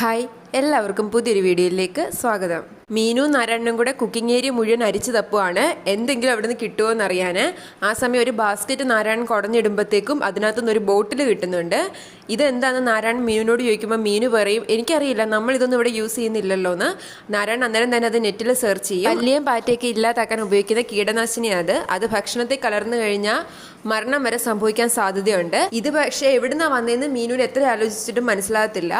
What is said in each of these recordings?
は。എല്ലാവർക്കും പുതിയൊരു വീഡിയോയിലേക്ക് സ്വാഗതം. മീനു നാരായണനും കൂടെ കുക്കിംഗ് ഏരിയ മുഴുവൻ അരിച്ചു തപ്പുവാണ്. എന്തെങ്കിലും അവിടെ നിന്ന് കിട്ടുമോ എന്നറിയാൻ ആ സമയം ഒരു ബാസ്ക്കറ്റ് നാരായണൻ കുടഞ്ഞിടുമ്പോഴത്തേക്കും അതിനകത്തുനിന്ന് ഒരു ബോട്ടിൽ കിട്ടുന്നുണ്ട്. ഇതെന്താണെന്ന് നാരായണൻ മീനുനോട് ചോദിക്കുമ്പോൾ മീനു പറയും എനിക്കറിയില്ല നമ്മൾ ഇതൊന്നും ഇവിടെ യൂസ് ചെയ്യുന്നില്ലല്ലോ എന്ന്. നാരായണൻ അന്നേരം തന്നെ അത് നെറ്റിൽ സെർച്ച് ചെയ്യും. പല്ലിയും പാറ്റയൊക്കെ ഇല്ലാതാക്കാൻ ഉപയോഗിക്കുന്ന കീടനാശിനിയാണ് അത്. അത് ഭക്ഷണത്തിൽ കലർന്നു കഴിഞ്ഞാൽ മരണം വരെ സംഭവിക്കാൻ സാധ്യതയുണ്ട്. ഇത് പക്ഷേ എവിടുന്നാണ് വന്നതെന്ന് മീനുവിന് എത്ര ആലോചിച്ചിട്ടും മനസ്സിലാകത്തില്ല.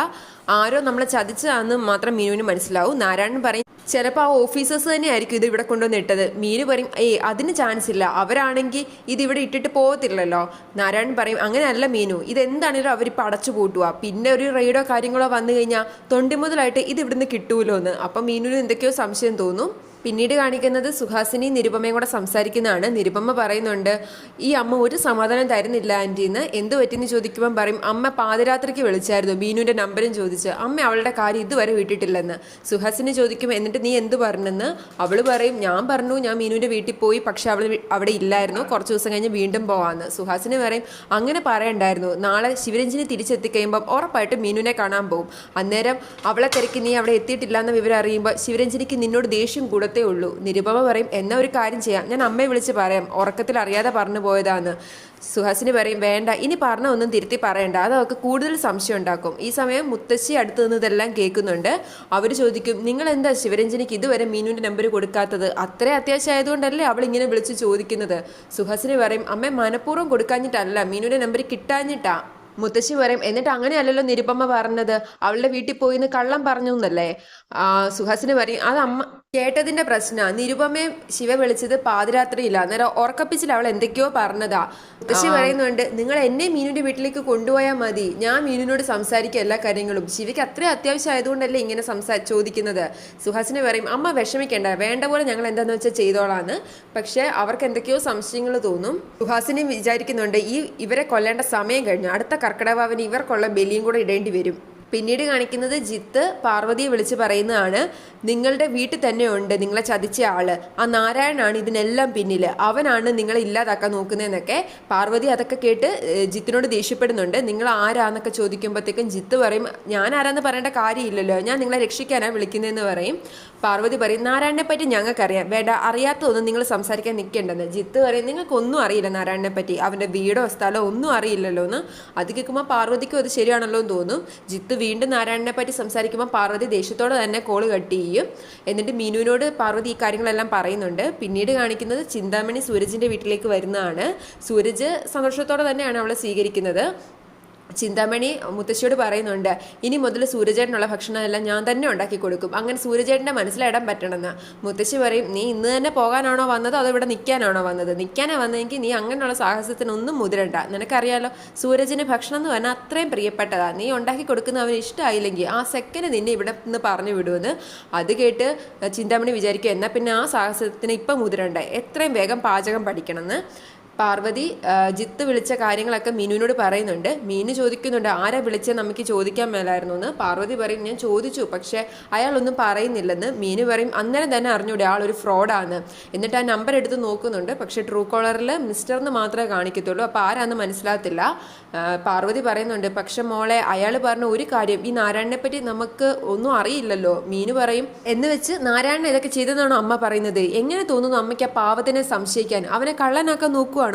ആരോ നമ്മളെ ചതിച്ചതാണെന്ന് മാത്രം മീനുവിന് മനസ്സിലാവും. നാരായണൻ പറയും ചിലപ്പോൾ ആ ഓഫീസേഴ്സ് തന്നെ ആയിരിക്കും ഇത് ഇവിടെ കൊണ്ടുവന്ന് ഇട്ടത്. മീനു പറയും ഏയ് അതിന് ചാൻസ് ഇല്ല. അവരാണെങ്കിൽ ഇത് ഇവിടെ ഇട്ടിട്ട് പോകത്തില്ലല്ലോ. നാരായണൻ പറയും അങ്ങനെയല്ല മീനു ഇതെന്താണെങ്കിലും അവരിപ്പോൾ അടച്ചു പൂട്ടുക പിന്നെ ഒരു റെയ്ഡോ കാര്യങ്ങളോ വന്നു കഴിഞ്ഞാൽ തൊണ്ടി മുതലായിട്ട് ഇത് ഇവിടുന്ന് കിട്ടൂലോ എന്ന് അപ്പം മീനുവിന് എന്തൊക്കെയോ സംശയം തോന്നും. പിന്നീട് കാണിക്കുന്നത് സുഹാസിനി നിരുപമയും കൂടെ സംസാരിക്കുന്നതാണ്. നിരുപമ പറയുന്നുണ്ട് ഈ അമ്മ ഒരു സമാധാനം തരുന്നില്ല ആന്റീന്ന് എന്ത് പറ്റിയെന്ന് ചോദിക്കുമ്പം പറയും അമ്മ പാതിരാത്രിക്ക് വിളിച്ചായിരുന്നു ബീനുവിന്റെ നമ്പരും ചോദിച്ച്. അമ്മ അവളുടെ കാര്യം ഇതുവരെ വിട്ടിട്ടില്ലെന്ന്. സുഹാസിനി ചോദിക്കും എന്നിട്ട് നീ എന്ത് പറഞ്ഞെന്ന്? അവൾ പറയും ഞാൻ പറഞ്ഞു ഞാൻ മീനുവിന്റെ വീട്ടിൽ പോയി പക്ഷെ അവൾ അവിടെ ഇല്ലായിരുന്നു. കുറച്ച് ദിവസം കഴിഞ്ഞ് വീണ്ടും പോവാന്ന്. സുഹാസിനി പറയും അങ്ങനെ പറയണ്ടായിരുന്നു. നാളെ ശിവരഞ്ജിനി തിരിച്ചെത്തിക്കഴിയുമ്പം ഉറപ്പായിട്ടും മീനുവിനെ കാണാൻ പോകും അന്നേരം അവളെ തിരക്കി നീ അവിടെ എത്തിയിട്ടില്ല എന്ന വിവരം അറിയുമ്പോൾ ശിവരഞ്ജിനിക്ക് നിന്നോട് ദേഷ്യം കൂടത്തേ ഉള്ളൂ. നിരുപമ പറയും എന്നാ ഒരു കാര്യം ചെയ്യാം. ഞാൻ അമ്മയെ വിളിച്ച് പറയാം. ഉറക്കത്തിൽ അറിയാതെ പറഞ്ഞു പോയതാന്ന്. സുഹാസിനി പറയും വേണ്ട. ഇനി പറഞ്ഞ ഒന്നും തിരുത്തി പറയണ്ട. അത് അവർക്ക് കൂടുതൽ സംശയം ഉണ്ടാക്കും. ഈ സമയം മുത്തശ്ശി അടുത്ത് നിന്നതെല്ലാം കേൾക്കുന്നുണ്ട്. അവർ ചോദിക്കും നിങ്ങൾ എന്താ ശിവരഞ്ജനിക്ക് ഇതുവരെ മീനുവിന്റെ നമ്പർ കൊടുക്കാത്തത്? അത്രേ അത്യാവശ്യമായതുകൊണ്ടല്ലേ അവൾ ഇങ്ങനെ വിളിച്ച് ചോദിക്കുന്നത്? സുഹാസിനി പറയും അമ്മ മനഃപൂർവം കൊടുക്കാഞ്ഞിട്ടല്ല. മീനുവിന്റെ നമ്പർ കിട്ടാഞ്ഞിട്ടാ. മുത്തശ്ശി പറയും എന്നിട്ട് അങ്ങനെയല്ലല്ലോ നിരുപമ്മ പറഞ്ഞത്. അവളുടെ വീട്ടിൽ പോയി എന്ന് കള്ളം പറഞ്ഞു എന്നല്ലേ? ആ, സുഹാസിനി പറയും അത് അമ്മ കേട്ടതിന്റെ പ്രശ്ന. നിരുപമയെ ശിവ വിളിച്ചത് പാതിരാത്രിയില്ല അന്നേരം ഉറക്കപ്പിച്ചിൽ അവൾ എന്തൊക്കെയോ പറഞ്ഞതാ. മുത്തശ്ശി പറയുന്നുണ്ട് നിങ്ങൾ എന്നെ മീനുവിന്റെ വീട്ടിലേക്ക് കൊണ്ടുപോയാൽ മതി. ഞാൻ മീനുവിനോട് സംസാരിക്കുക എല്ലാ കാര്യങ്ങളും. ശിവയ്ക്ക് അത്രയും അത്യാവശ്യം ആയതുകൊണ്ടല്ലേ ഇങ്ങനെ സംസാ ചോദിക്കുന്നത്. സുഹാസിനി പറയും അമ്മ വിഷമിക്കേണ്ട. വേണ്ട പോലെ ഞങ്ങൾ എന്താന്ന് വെച്ചാൽ ചെയ്തോളാന്ന്. പക്ഷെ അവർക്ക് എന്തൊക്കെയോ സംശയങ്ങൾ തോന്നും. സുഹാസിനി വിചാരിക്കുന്നുണ്ട് ഈ ഇവരെ കൊല്ലേണ്ട സമയം കഴിഞ്ഞു. അടുത്ത കർക്കിടവാവിന് ഇവർക്കുള്ള ബലിയും കൂടെ ഇടേണ്ടി വരും. പിന്നീട് കാണിക്കുന്നത് ജിത്ത് പാർവതിയെ വിളിച്ച് പറയുന്നതാണ് നിങ്ങളുടെ വീട്ടിൽ തന്നെ ഉണ്ട് നിങ്ങളെ ചതിച്ച ആൾ. ആ നാരായണാണ് ഇതിനെല്ലാം പിന്നിൽ അവനാണ് നിങ്ങളെ ഇല്ലാതാക്കാൻ നോക്കുന്നതെന്നൊക്കെ പാർവതി അതൊക്കെ കേട്ട് ജിത്തിനോട് ദേഷ്യപ്പെടുന്നുണ്ട്. നിങ്ങൾ ആരാന്നൊക്കെ ചോദിക്കുമ്പോഴത്തേക്കും ജിത്ത് പറയും ഞാൻ ആരാന്ന് പറയേണ്ട കാര്യമില്ലല്ലോ. ഞാൻ നിങ്ങളെ രക്ഷിക്കാനാണ് വിളിക്കുന്നതെന്ന് പറയും. പാർവതി പറയും നാരായണനെ പറ്റി ഞങ്ങൾക്കറിയാം. വേണ്ട അറിയാത്തതൊന്നും നിങ്ങൾ സംസാരിക്കാൻ നിൽക്കേണ്ടെന്ന് ജിത്ത് പറയും നിങ്ങൾക്കൊന്നും അറിയില്ല നാരായണനെ പറ്റി. അവന്റെ വീടോ സ്ഥലമോ ഒന്നും അറിയില്ലല്ലോ എന്ന് അത് കേൾക്കുമ്പോൾ പാർവതിക്കും അത് ശരിയാണല്ലോ എന്ന് തോന്നും. ജിത്ത് വീണ്ടും നാരായണനെ പറ്റി സംസാരിക്കുമ്പോൾ പാർവതി ദേഷ്യത്തോടെ തന്നെ കോൾ കട്ട് ചെയ്യും. എന്നിട്ട് മീനുവിനോട് പാർവതി ഈ കാര്യങ്ങളെല്ലാം പറയുന്നുണ്ട്. പിന്നീട് കാണിക്കുന്നത് ചിന്താമണി സൂരജിന്റെ വീട്ടിലേക്ക് വരുന്നതാണ്. സൂരജ് സന്തോഷത്തോടെ തന്നെയാണ് അവളെ സ്വീകരിക്കുന്നത്. ചിന്താമണി മുത്തശ്ശിയോട് പറയുന്നുണ്ട് ഇനി മുതൽ സൂര്യചേട്ടനുള്ള ഭക്ഷണമെല്ലാം ഞാൻ തന്നെ ഉണ്ടാക്കി കൊടുക്കും. അങ്ങനെ സൂര്യചേട്ടന്റെ മനസ്സിലിടാൻ പറ്റണമെന്ന്. മുത്തശ്ശി പറയും നീ ഇന്ന് തന്നെ പോകാനാണോ വന്നത്? അതോ ഇവിടെ നിൽക്കാനാണോ വന്നത്? നിൽക്കാനാ വന്നതെങ്കിൽ നീ അങ്ങനെയുള്ള സാഹസത്തിനൊന്നും മുതിരണ്ട. നിനക്കറിയാലോ സൂരജിന് ഭക്ഷണം എന്ന് പറഞ്ഞാൽ അത്രയും പ്രിയപ്പെട്ടതാണ് നീ ഉണ്ടാക്കി കൊടുക്കുന്ന അവന് ഇഷ്ടമായില്ലെങ്കിൽ ആ സെക്കൻഡ് നിന്നെ ഇവിടെ നിന്ന് പറഞ്ഞു വിടുമെന്ന് അത് കേട്ട് ചിന്താമണി വിചാരിക്കും എന്നാൽ പിന്നെ ആ സാഹസത്തിന് ഇപ്പം മുതിരണ്ട? എത്രയും വേഗം പാചകം പഠിക്കണമെന്ന്. പാർവതി ജിത്ത് വിളിച്ച കാര്യങ്ങളൊക്കെ മീനുവിനോട് പറയുന്നുണ്ട്. മീനു ചോദിക്കുന്നുണ്ട് ആരാ വിളിച്ചത്? നമുക്ക് ചോദിക്കാൻ മേലായിരുന്നു എന്ന്. പാർവതി പറയും ഞാൻ ചോദിച്ചു പക്ഷേ അയാളൊന്നും പറയുന്നില്ലെന്ന്. മീനു പറയും അന്നേരം തന്നെ അറിഞ്ഞൂടെ ആൾ ഒരു ഫ്രോഡാണ്. എന്നിട്ട് ആ നമ്പർ എടുത്ത് നോക്കുന്നുണ്ട്. പക്ഷേ ട്രൂ കോളറിൽ മിസ്റ്റർ എന്ന് മാത്രമേ കാണിക്കത്തുള്ളൂ. അപ്പോൾ ആരാന്ന് മനസ്സിലാകത്തില്ല. പാർവതി പറയുന്നുണ്ട് പക്ഷെ മോളെ അയാൾ പറഞ്ഞ ഒരു കാര്യം ഈ നാരായണനെ പറ്റി നമുക്ക് ഒന്നും അറിയില്ലല്ലോ. മീനു പറയും എന്ന് വെച്ച് നാരായണൻ ഇതൊക്കെ ചെയ്തതെന്നാണ് അമ്മ പറയുന്നത്? എങ്ങനെ തോന്നുന്നു അമ്മയ്ക്ക് ആ പാവത്തിനെ സംശയിക്കാൻ? അവനെ കള്ളനാക്കാൻ നോക്കുവാണോ?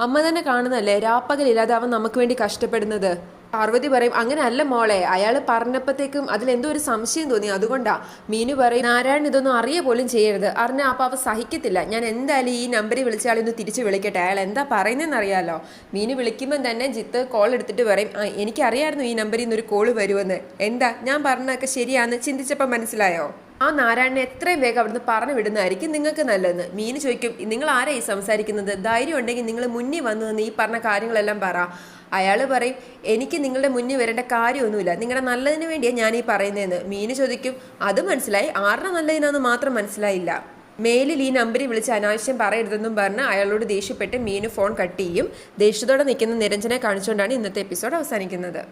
അമ്മ തന്നെ കാണുന്നല്ലേ രാപ്പകലില്ലാതെ അവൻ നമുക്ക് വേണ്ടി കഷ്ടപ്പെടുന്നത്. പാർവതി പറയും അങ്ങനെ അല്ല മോളെ. അയാൾ പറഞ്ഞപ്പോഴത്തേക്കും അതിലെന്തോ ഒരു സംശയം തോന്നി. അതുകൊണ്ടാ. മീനു പറയും നാരായണൻ ഇതൊന്നും അറിയ പോലും ചെയ്യരുത്. അറിഞ്ഞ അപ്പൊ അവ സഹിക്കത്തില്ല. ഞാൻ എന്തായാലും ഈ നമ്പറിൽ വിളിച്ച തിരിച്ചു വിളിക്കട്ടെ. അയാൾ എന്താ പറയുന്നതെന്ന് അറിയാലോ മീനു വിളിക്കുമ്പോൾ തന്നെ ജിത്ത് കോൾ എടുത്തിട്ട് പറയും എനിക്കറിയായിരുന്നു ഈ നമ്പറിൽ നിന്ന് ഒരു കോൾ വരുമെന്ന്. എന്താ? ഞാൻ പറഞ്ഞതൊക്കെ ശരിയാന്ന് ചിന്തിച്ചപ്പോൾ മനസ്സിലായോ? ആ നാരായണനെ എത്രയും വേഗം അവിടുന്ന് പറഞ്ഞു വിടുന്നതായിരിക്കും നിങ്ങൾക്ക് നല്ലതെന്ന്. മീന് ചോദിക്കും നിങ്ങൾ ആരാ ഈ സംസാരിക്കുന്നത്? ധൈര്യം ഉണ്ടെങ്കിൽ നിങ്ങൾ മുന്നേ വന്നു നിന്ന് ഈ പറഞ്ഞ കാര്യങ്ങളെല്ലാം പറ. അയാൾ പറയും എനിക്ക് നിങ്ങളുടെ മുന്നിൽ വരേണ്ട കാര്യമൊന്നുമില്ല. നിങ്ങളുടെ നല്ലതിന് വേണ്ടിയാണ് ഞാൻ ഈ പറയുന്നതെന്ന്. മീന് ചോദിക്കും അത് മനസ്സിലായി? ആരുടെ നല്ലതിനാന്ന് മാത്രം മനസ്സിലായില്ല. മേലിൽ ഈ നമ്പറിൽ വിളിച്ച് അനാവശ്യം പറയരുതെന്നും പറഞ്ഞ് അയാളോട് ദേഷ്യപ്പെട്ട് മീന് ഫോൺ കട്ട് ചെയ്യും. ദേഷ്യത്തോടെ നിൽക്കുന്ന നിരഞ്ജനെ കാണിച്ചുകൊണ്ടാണ് ഇന്നത്തെ എപ്പിസോഡ് അവസാനിക്കുന്നത്.